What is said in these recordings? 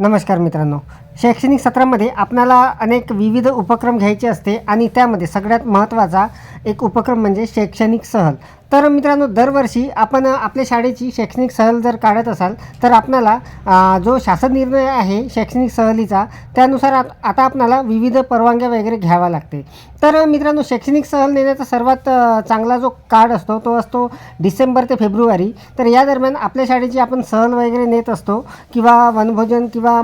नमस्कार मित्रांनो. शैक्षणिक सत्रामध्ये आपणाला अनेक विविध उपक्रम घ्यायचे असते आणि त्यामध्ये सगळ्यात महत्त्वाचा एक उपक्रम म्हणजे शैक्षणिक सहल. तर मित्रांनो दरवर्षी आपण आपल्या शाळेची शैक्षणिक सहल जर काढत असाल तर आपणाला जो शासन निर्णय आहे शैक्षणिक सहलीचा त्यानुसार आता आपणाला विविध परवानग्या वगैरे घ्याव्या लागते तर मित्रांनो शैक्षणिक सहल नेण्याचा सर्वात चांगला जो काळ असतो तो असतो डिसेंबर ते फेब्रुवारी. तर या दरम्यान आपल्या शाळेची आपण सहल वगैरे नेत असतो किंवा वनभोजन किंवा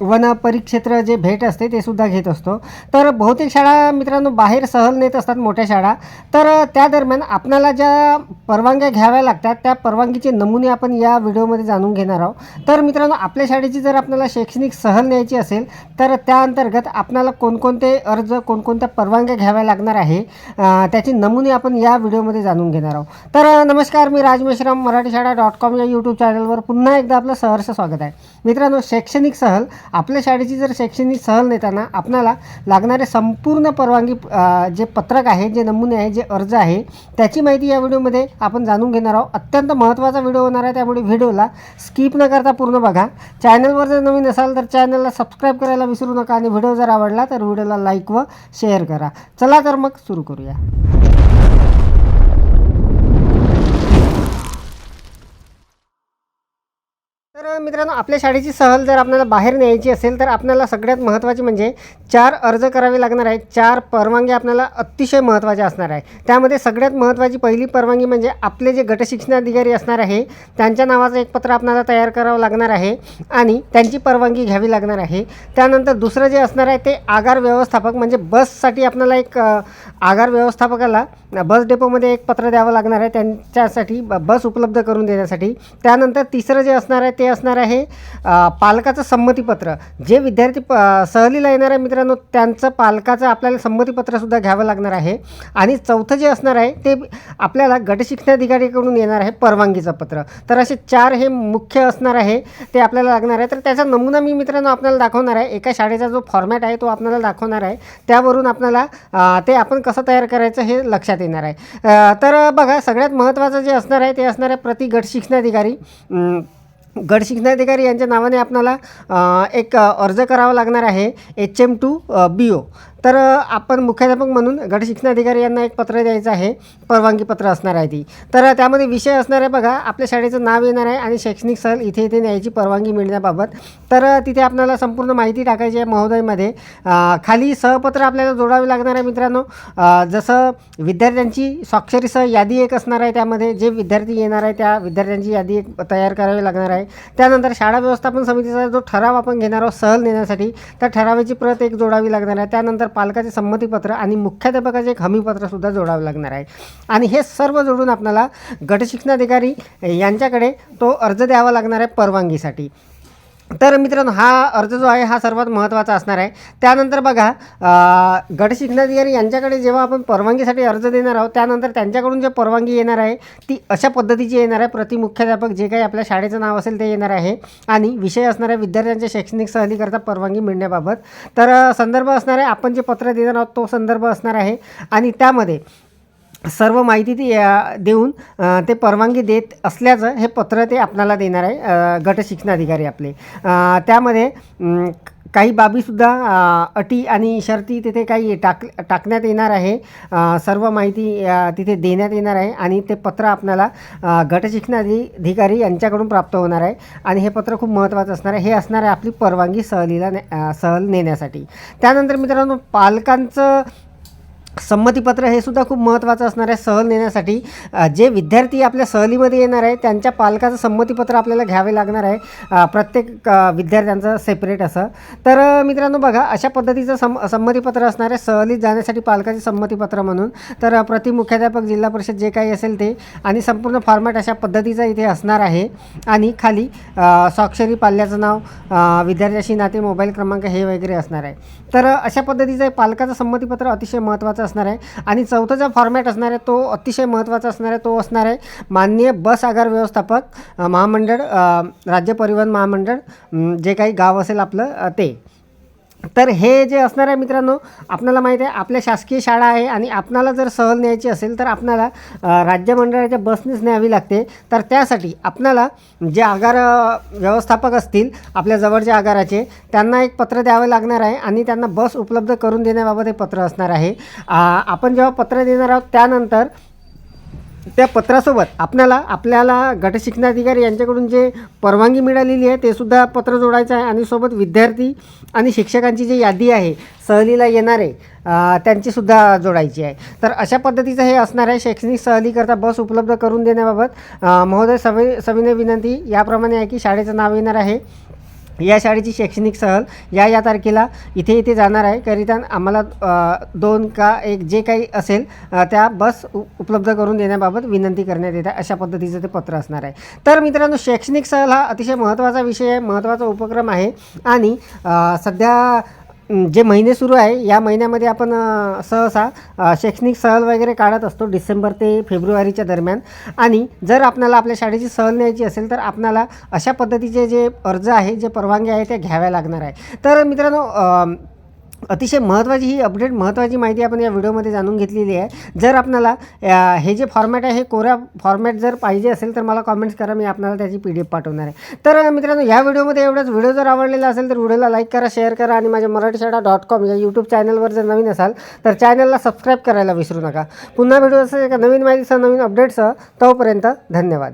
वन परिक्षेत्र जे भेट असते ते सुद्धा घेत असतो. तर बहुतेक शाळा मित्रांनो बाहेर सहल नेत असतात मोठ्या शाळा. तर त्या दरम्यान आपणाला ज्या परवानग्या घ्याव्या लागतात त्या परवानगीचे नमुने आपण या व्हिडिओमध्ये जाणून घेणार आहोत. तर मित्रांनो आपल्या शाळेची जर आपल्याला शैक्षणिक सहल न्यायची असेल तर त्या अंतर्गत आपणाला कोणकोणते अर्ज कोणकोणत्या परवानग्या घ्याव्या लागणार आहे त्याचे नमुने आपण या व्हिडिओमध्ये जाणून घेणार आहोत. तर नमस्कार मी राज मेश्राम मराठी शाळा डॉट कॉम या यूट्यूब चॅनलवर पुन्हा एकदा आपलं सहर्ष स्वागत आहे. मित्रांनो शैक्षणिक सहल आपल्या शाळेची जर शैक्षणिक सहल नेताना आपणाला लागणारे संपूर्ण परवानगी जे पत्रक आहे जे नमुने आहे जे अर्ज आहे त्याची माहिती या व्हिडिओमध्ये आपण जाणून घेणार आहोत. अत्यंत महत्त्वाचा व्हिडिओ होणार आहे त्यामुळे व्हिडिओला स्किप न करता पूर्ण बघा. चॅनलवर जर नवीन असाल तर चॅनलला सबस्क्राईब करायला विसरू नका आणि व्हिडिओ जर आवडला तर व्हिडिओला लाईक व शेअर करा. चला तर मग सुरू करूया तर मित्रांनो आपल्या शाळेची सहल जर आपल्याला बाहेर न्यायची असेल तर आपल्याला सगळ्यात महत्त्वाचे म्हणजे चार अर्ज करावे लागणार आहेत. चार परवानगी आपल्याला अतिशय महत्त्वाच्या असणार आहे त्यामध्ये सगळ्यात महत्त्वाची पहिली परवानगी म्हणजे आपले जे गटशिक्षणाधिकारी असणार आहे त्यांच्या नावाचं एक पत्र आपल्याला तयार करावं लागणार आहे आणि त्यांची परवानगी घ्यावी लागणार आहे. त्यानंतर दुसरं जे असणार आहे ते आगार व्यवस्थापक म्हणजे बससाठी आपल्याला एक आगार व्यवस्थापकाला बस डेपोमध्ये एक पत्र द्यावं लागणार आहे त्यांच्यासाठी ब- बस उपलब्ध करून देण्यासाठी. त्यानंतर तिसरं जे असणार आहे ते असणार आहे. पालकाचं संमतीपत्र. जे विद्यार्थी प सहलीला येणार आहे मित्रांनो त्यांचं पालकाचं आपल्याला संमतीपत्रसुद्धा घ्यावं लागणार आहे. आणि चौथं जे असणार आहे ते आपल्याला गटशिक्षणाधिकारीकडून येणार आहे परवानगीचं पत्र. तर असे चार हे मुख्य असणार आहे ते आपल्याला लागणार आहे. तर त्याचा नमुना मी मित्रांनो आपल्याला दाखवणार आहे. एका शाळेचा जो फॉर्मॅट आहे तो आपल्याला दाखवणार आहे. त्यावरून आपल्याला ते आपण कसं तयार करायचं हे लक्षात येणार आहे. तर बघा सगळ्यात महत्त्वाचं जे असणार आहे ते असणार आहे प्रति गट शिक्षणाधिकारी गट शिक्षणाधिकारी यांच्या नावाने आपणाला एक अर्ज करावा लागणार आहे. H M to B O. तर आपण मुख्याध्यापक म्हणून गट शिक्षणाधिकारी यांना एक पत्र द्यायचं आहे. परवानगी पत्र असणार आहे ती. तर त्यामध्ये विषय असणार आहे बघा. आपल्या शाळेचं नाव येणार आहे आणि शैक्षणिक सहल इथे इथे न्यायची परवानगी मिळण्याबाबत. तर तिथे आपल्याला संपूर्ण माहिती टाकायची आहे महोदयमध्ये. खाली सहपत्र आपल्याला जोडावे लागणार आहे मित्रांनो. जसं विद्यार्थ्यांची स्वाक्षरीसह यादी एक असणार आहे त्यामध्ये. जे विद्यार्थी येणार आहे त्या विद्यार्थ्यांची यादी एक तयार करावी लागणार आहे. त्यानंतर शाळा व्यवस्थापन समितीचा जो ठराव आपण घेणार आहोत सहल नेण्यासाठी त्या ठरावाची प्रत एक जोडावी लागणार आहे. त्यानंतर पालकाचे संमतीपत्र आणि मुख्याध्यापकाचे एक हमीपत्रसुद्धा जोडावं लागणार आहे. आणि हे सर्व जोडून आपल्याला गटशिक्षणाधिकारी यांच्याकडे तो अर्ज द्यावा लागणार आहे परवानगीसाठी. तर मित्रांनो हा अर्ज जो आहे हा सर्वात महत्त्वाचा असणार आहे. त्यानंतर बघा गटशिक्षणाधिकारी यांच्याकडे जेव्हा आपण परवानगीसाठी अर्ज देणार आहोत त्यानंतर त्यांच्याकडून जे परवानगी येणार आहे ती अशा पद्धतीची येणार आहे. प्रतिमुख्याध्यापक जे काही आपल्या शाळेचं नाव असेल ते येणार आहे. आणि विषय असणाऱ्या विद्यार्थ्यांच्या शैक्षणिक सहलीकरता परवानगी मिळण्याबाबत. तर संदर्भ असणार आहे आपण जे पत्र देणार आहोत तो संदर्भ असणार आहे. आणि त्यामध्ये सर्व माहिती ती देऊन ते परवानगी देत असल्याचं हे पत्र ते आपणाला देणार आहे गट शिक्षणाधिकारी आपले. त्यामध्ये काही बाबीसुद्धा अटी आणि शर्ती तिथे काही टाक टाकण्यात येणार आहे. सर्व माहिती तिथे देण्यात येणार आहे आणि ते पत्र आपल्याला अ, गट शिक्षणाधिकारी यांच्याकडून प्राप्त होणार आहे आणि हे पत्र खूप महत्त्वाचं असणार आहे. हे असणार आहे आपली परवानगी सहलीला ने सहल नेण्यासाठी. त्यानंतर मित्रांनो पालकांचं संमतीपत्र हे सुद्धा खूप महत्त्वाचं असणार आहे सहल नेण्यासाठी. जे विद्यार्थी आपल्या सहलीमध्ये येणार आहे त्यांच्या पालकाचं संमतीपत्र आपल्याला घ्यावे लागणार आहे. प्रत्येक विद्यार्थ्यांचं सेपरेट असं. तर मित्रांनो बघा अशा पद्धतीचं सम संमतीपत्र असणार आहे सहलीत जाण्यासाठी पालकाचे संमतीपत्र म्हणून. तर प्रतिमुख्याध्यापक जिल्हा परिषद जे काही असेल ते आणि संपूर्ण फॉर्मॅट अशा पद्धतीचा इथे असणार आहे. आणि खाली स्वाक्षरी पाल्याचं नाव विद्यार्थ्याशी नाते मोबाईल क्रमांक हे वगैरे असणार आहे. तर अशा पद्धतीचं पालकाचं संमतीपत्र अतिशय महत्त्वाचं असणार आहे. आणि चौथा जो फॉर्मॅट असणार आहे तो अतिशय महत्त्वाचा असणार आहे तो असणार आहे माननीय बस आगार व्यवस्थापक महामंडळ राज्य परिवहन महामंडळ जे काही गाव असेल आपलं ते. तर हे जे असणार आहे मित्रांनो आपल्याला माहीत आहे आपल्या शासकीय शाळा आहे आणि आपणाला जर सहल न्यायची असेल तर आपणाला राज्यमंडळाच्या राज्य मंडळाच्या बसनेच न्यावी लागते. तर त्यासाठी आपणाला जे आगार व्यवस्थापक असतील आपल्या जवळच्या आगाराचे त्यांना एक पत्र द्यावं लागणार आहे आणि त्यांना बस उपलब्ध करून देण्याबाबत हे पत्र असणार आहे. आपण जेव्हा पत्र देणार आहोत त्यानंतर त्या पत्रासोबत आपल्याला आपल्याला गटशिक्षणाधिकारी यांच्याकडून जे परवानगी मिळालेली आहे ते सुद्धा पत्र जोडायचं आहे आणि सोबत विद्यार्थी आणि शिक्षकांची जी यादी आहे सहलीला येणारे त्यांचीसुद्धा जोडायची आहे. तर अशा पद्धतीचं हे असणार आहे. शैक्षणिक सहलीकरता बस उपलब्ध करून देण्याबाबत महोदय सवि सविनय विनंती याप्रमाणे आहे की शाळेचं नाव येणार आहे. या शाळेची शैक्षणिक सहल या या तारखेला इथे इथे जाणार आहे. करिता आम्हाला दोन का एक जे काही असेल त्या बस उपलब्ध करून देण्याबाबत विनंती करण्यात येत आहे. अशा पद्धतीचं ते पत्र असणार आहे. तर मित्रांनो शैक्षणिक सहल हा अतिशय महत्त्वाचा विषय आहे महत्त्वाचा उपक्रम आहे. आणि सध्या जे महिने सुरू आहे या महिन्यामध्ये आपण सहसा शैक्षणिक सहल वगैरे काढत असतो डिसेंबर ते फेब्रुवारीच्या दरम्यान. आणि जर आपल्याला आपल्या शाळेची सहल न्यायची असेल तर आपल्याला अशा पद्धतीचे जे अर्ज आहे जे परवानगी आहे ते घ्याव्या लागणार आहे. तर मित्रांनो अतिशय महत्त्वाची ही अपडेट महत्त्वाची माहिती आपण या व्हिडिओमध्ये जाणून घेतलेली आहे. जर आपल्याला हे जे फॉर्मॅट आहे हे कोऱ्या फॉर्मॅट जर पाहिजे असेल तर मला कॉमेंट्स करा मी आपल्याला त्याची पी डी एफ पाठवणार आहे. तर मित्रांनो या व्हिडिओमध्ये एवढंच. व्हिडिओ जर आवडलेला असेल तर व्हिडिओला लाईक करा शेअर करा आणि माझ्या मराठी शाळा डॉट कॉम या यूट्यूब चॅनलवर जर नवीन असाल तर चॅनलला सबस्क्राईब करायला विसरू नका. पुन्हा व्हिडिओ असं एका नवीन माहितीसह नवीन अपडेटसह तोपर्यंत धन्यवाद.